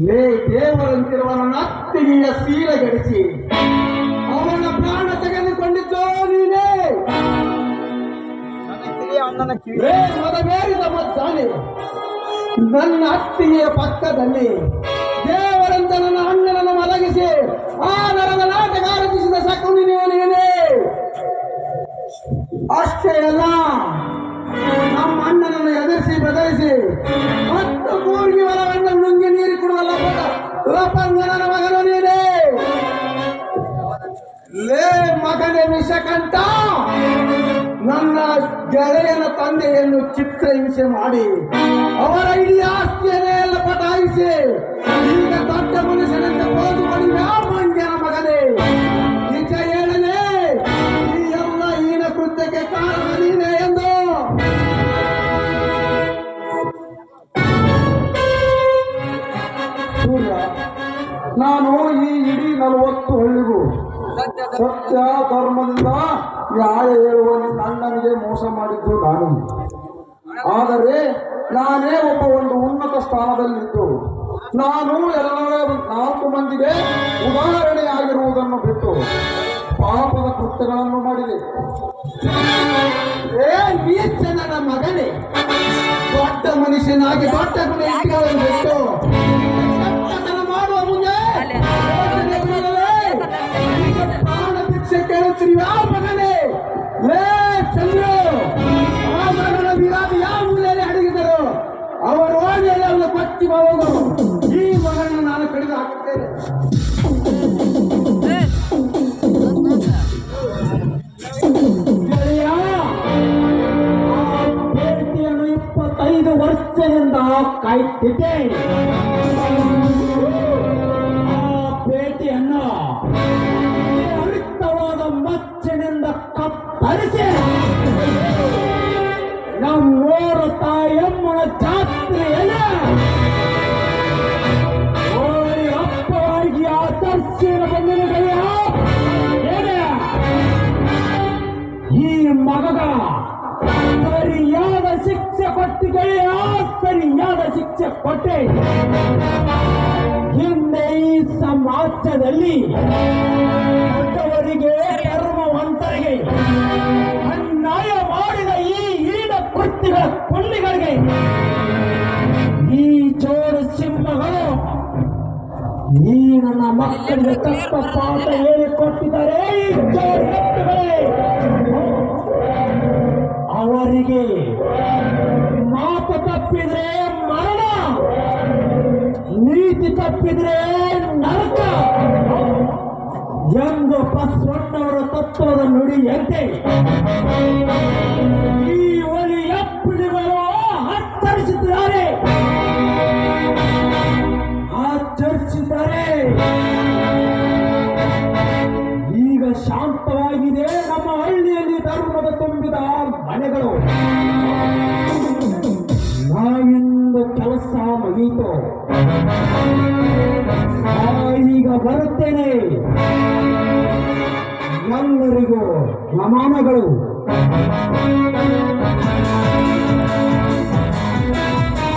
ಲೇ ದೇವರಂತಿರುವ ನನ್ನ ಅತ್ತಿಗೆಯ ಸೀಲಗಡಿಸಿ ಅವನ ಪ್ರಾಣ ತೆಗೆದುಕೊಂಡಿದ್ದೋ ನೀನೇ? ಮದ್ದಾನೆ ನನ್ನ ಅತ್ತಿಗೆಯ ಪಕ್ಕದಲ್ಲಿ ದೇವರಂತ ನನ್ನ ಅಣ್ಣನನ್ನು ಮಲಗಿಸಿ ಆ ನರದ ನಾಟಕ ಆರಂಭಿಸಿದ ಶಕುನಿ ನೀನೇ. ಅಷ್ಟೇ ಅಲ್ಲ. ಲಪಂಗನನ ಮಗನು ನೀನೆ. ಲೇ ಮಗನೇ ವಿಷಕಂಠ. ನನ್ನ ಗೆಳೆಯನ ತಂದೆಯನ್ನು ಚಿತ್ರಹಿಂಸೆ ಮಾಡಿ ಅವರ ಇಡೀ ಆಸ್ತಿಯನ್ನೇ ಎಲ್ಲ ಪಟಾಯಿಸಿ. ಈಗ ದೊಡ್ಡ ಮನುಷ್ಯನಂತೆ ಪೋದು ಮಾಡಿದ ಮಂಜನ ಮಗನೇ? ನಿಜ ಹೇಳಲೇ, ಈ ಎಲ್ಲ ಈನ ಕೃತ್ಯಕ್ಕೆ ಕಾರಣ ನೀನೆ ಎಂದು. ನಾನು ಈ ಇಡೀ ನಲವತ್ತು ಹಳ್ಳಿಗೂ ಸತ್ಯ ಧರ್ಮದಿಂದ ನ್ಯಾಯ ಹೇಳುವ ನಿನ್ನ ಅಣ್ಣನಿಗೆ ಮೋಸ ಮಾಡಿದ್ದು ನಾನು. ಆದರೆ ನಾನೇ ಒಬ್ಬ ಒಂದು ಉನ್ನತ ಸ್ಥಾನದಲ್ಲಿದ್ದು. ನಾನು ಎಲ್ಲರ ನಾಲ್ಕು ಮಂದಿಗೆ ಉದಾಹರಣೆಯಾಗಿರುವುದನ್ನು ಬಿಟ್ಟು ಪಾಪದ ಕೃತ್ಯಗಳನ್ನು ಮಾಡಿದೆ. ಏ ಮಗನೇ. ದೊಡ್ಡ ಮನುಷ್ಯನಾಗಿ ದೊಡ್ಡ ವರ್ಷದಿಂದ ಕಾಯ್ತಿದ್ದೆ. ಆ ಭೇಟಿಯನ್ನು ಅವಿಕ್ತವಾದ ಮಚ್ಚಿನಿಂದ ಕತ್ತರಿಸಿ. ನಮ್ಮೂರು ತಾಯಮ್ಮನ ಜಾತ್ರೆಯಲ್ಲಿ ಕೊಟ್ಟಿಗೆಯ ಸರಿಯಾದ ಶಿಕ್ಷೆ ಕೊಟ್ಟೆ. ಹಿಂದೆ ಈ ಸಮಾಜದಲ್ಲಿ ದೊಡ್ಡವರಿಗೆ ಧರ್ಮವಂತರಿಗೆ ಅನ್ಯಾಯ ಮಾಡಿದ ಈ ಈಡ ಕೃತ್ಯಗಳ ಕೊಂಡಿಗಳಿಗೆ ಈ ಚೋರ ಸಿಂಹಗಳು ಈ ನನ್ನ ಮಕ್ಕಳಿಗೆ ತಪ್ಪ ಪಾಠ ಹೇಳಿಕೊಟ್ಟಿದ್ದಾರೆ ಈ ಅವರಿಗೆ ಮಾತು ತಪ್ಪಿದ್ರೆ ಮರಣ. ನೀತಿ ತಪ್ಪಿದ್ರೆ ನರಕ. ಎಂದು ಬಸವಣ್ಣವರ ತತ್ವದ ನುಡಿಯಂತೆ ಈ ಒಲಿಯ ಪಿಡಿಗಳು ಹತ್ತರಿಸಿದ್ದಾರೆ ಆಚರಿಸಿದ್ದಾರೆ. ಈಗ ಶಾಂತವಾಗಿದೆ ನಮ್ಮ ಹಳ್ಳಿಯಲ್ಲಿ ಧರ್ಮದ ತುಂಬಿದ ಮನೆಗಳು. ಈಗ ಬರುತ್ತೇನೆ. ಎಲ್ಲರಿಗೂ ನಮನಗಳು.